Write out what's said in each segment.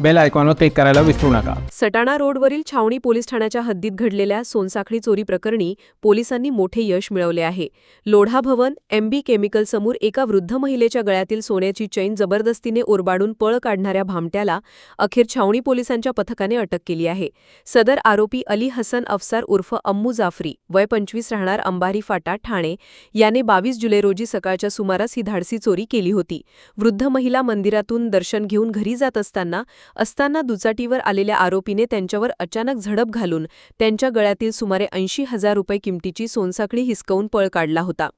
Bell आयकॉनवर click करायला विसरू नका. सटाणा रोडवरील छावणी पोलीस ठाण्याच्या हद्दीत घडलेल्या सोनसाखळी चोरी प्रकरणी पोलिसांनी मोठे यश मिळवले आहे. लोढा भवन एमबी केमिकल समोर एका वृद्ध महिलेच्या गळ्यातील सोन्याची चैन जबरदस्तीने ओरबाडून पळ काढणाऱ्या भामट्याला अखेर छावणी पोलिसांच्या पथकाने अटक केली आहे. सदर आरोपी अली हसन अफसार उर्फ अम्मू जाफरी वय पंचवीस राहणार अंबारी फाटा ठाणे. याने बावीस जुलै रोजी सकाळच्या सुमारास ही धाडसी चोरी केली होती. वृद्ध महिला मंदिरातून दर्शन घेऊन घरी जात असताना असताना दुचाटीवर आलेल्या आरोपीने त्यांच्यावर अचानक झडप घालून त्यांच्या गळ्यातील सुमारे ऐंशी हजार रुपये किमतीची सोनसाखळी हिसकवून पळ काढला होता.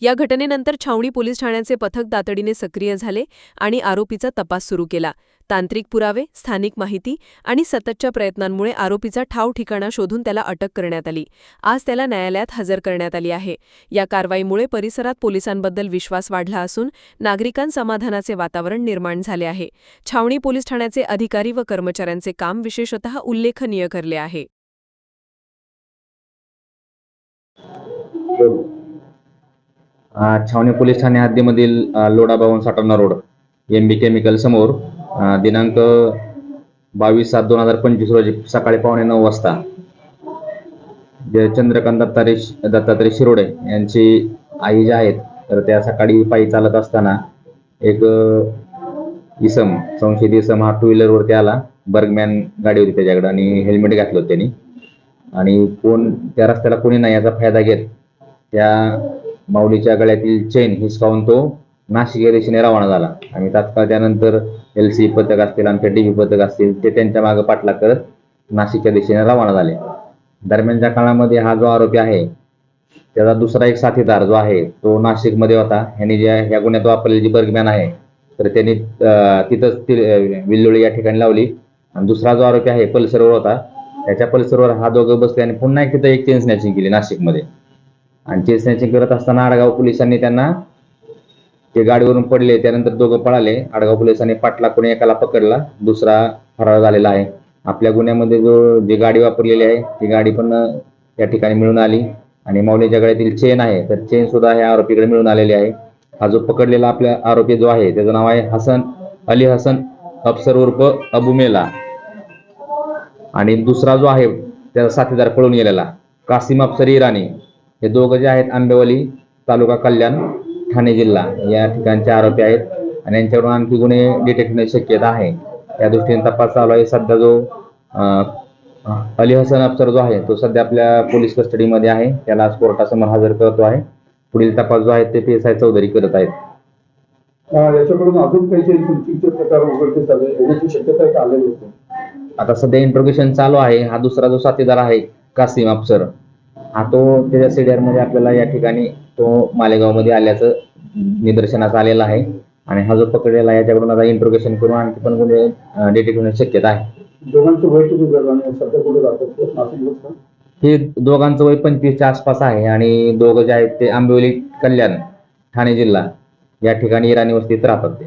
या घटनेनंतर छावणी पोलीस ठाण्याचे पथक तातडीने सक्रिय झाले आणि आरोपीचा तपास सुरू केला. तांत्रिक पुरावे स्थानिक माहिती आणि सततच्या प्रयत्नांमुळे आरोपीचा ठाव ठिकाणा शोधून त्याला अटक करण्यात आली. आज त्याला न्यायालयात हजर करण्यात आली आहे. या कारवाईमुळे परिसरात पोलिसांबद्दल विश्वास वाढला असून नागरिकांसमाधानाचे वातावरण निर्माण झाले आहे. छावणी पोलीस ठाण्याचे अधिकारी व कर्मचाऱ्यांचे काम विशेषतः उल्लेखनीय करले आहे. छावणी पोलीस ठाणे हद्दीमधील लोडा Lodha Bhavan road M B chemical समोर दिनांक बावीस सात दोन हजार पंचवीस रोजी सकाळी पावणे नऊ वाजता जे चंद्रकांत दत्तारे दत्तात्रय शिरोडे यांची आई ज्या आहेत तर त्या सकाळी पायी चालत असताना एक इसम संशयित इसम हा टू व्हीलरवरती आला. बर्गमॅन गाडी होती त्याच्याकडे आणि हेल्मेट घातलं होतं त्यांनी. आणि कोण त्या रस्त्याला कोणी नाही याचा फायदा घेत त्या माऊलीच्या गळ्यातील चेन हिसकावून तो नाशिक या दिशेने रवाना झाला. आणि तात्काळ त्यानंतर एल सी पथक असतील आमच्या डी पथक असतील ते त्यांच्या मागे पाठलाग करत नाशिकच्या दिशेने रवाना झाले. दरम्यानच्या काळामध्ये हा जो आरोपी आहे त्याचा दुसरा एक साथीदार जो आहे तो नाशिकमध्ये होता. ह्याने ज्या ह्या गुन्ह्यात वापरलेली जी बर्गमॅन आहे तर त्यांनी तिथंच ती विल्लोळी या ठिकाणी लावली. आणि दुसरा जो आरोपी आहे पल्सरवर होता. त्याच्या पल्सरवर हा दोघं बसले आणि पुन्हा एक तिथं एक चेन स्नॅचिंग केली नाशिकमध्ये. आणि चेन करत असताना आडगाव पोलिसांनी त्यांना ते गाडीवरून पडले त्यानंतर दोघं पळाले. आडगाव पोलिसांनी पाटला कोणी एकाला पकडला. दुसरा फरार झालेला आहे. आपल्या गुन्ह्यामध्ये जो जी गाडी वापरलेली आहे ती गाडी पण या ठिकाणी मिळून आली. आणि मौलीच्या गळ्यातील चेन आहे तर चेन सुद्धा ह्या आरोपीकडे मिळून आलेली आहे. हा जो पकडलेला आपला आरोपी जो आहे त्याचं नाव आहे हसन अली हसन अफसर उर्फ अबुमेला आणि दुसरा जो आहे त्याचा साथीदार पळून गेलेला कासिम अफसर इराणी. हे दोघं जे आहेत आंबेवली तालुका कल्याण ठाणे जिल्हा. या ठिकाणचे आरोपी आहेत आणि यांच्याकडून आणखी गुन्हे डिटेक्ट होण्याची शक्यता आहे. या दृष्टीने तपास चालू आहे. सध्या जो अली हसन अफसर जो आहे तो सध्या आपल्या पोलीस कस्टडीमध्ये आहे. त्याला आज कोर्टासमोर हजर करतो आहे. पुढील तपास जो आहे ते पी एस आय चौधरी करत आहेत. अं, याच्याकडून अजून काही जे चुकीचे प्रकार उघडकीस आले येण्याची शक्यता आहे का आलेली होती? आता सध्या इंट्रोगेशन चालू आहे. हा दुसरा जो साथीदार आहे कासिम अफसर. हा तो त्याच्या CDR मध्ये आपल्याला या ठिकाणी तो मालेगावमध्ये आल्याचं निदर्शनास आलेलं आहे. आणि हा जो पकडलेला आहे याच्याकडून आता इंट्रोगेशन करून आणखी पण गुन्हे डिटेक्ट होण्याची शक्यता आहे. दोघांचं वय किती झालं आणि सध्या कुठे राहतात ते नाशिक लोक हे दोघांचं वय पंचवीसच्या आसपास आहे. आणि दोघं जे आहेत ते आंबिवली कल्याण ठाणे जिल्हा या ठिकाणी इराणी वस्तीत राहतात ते.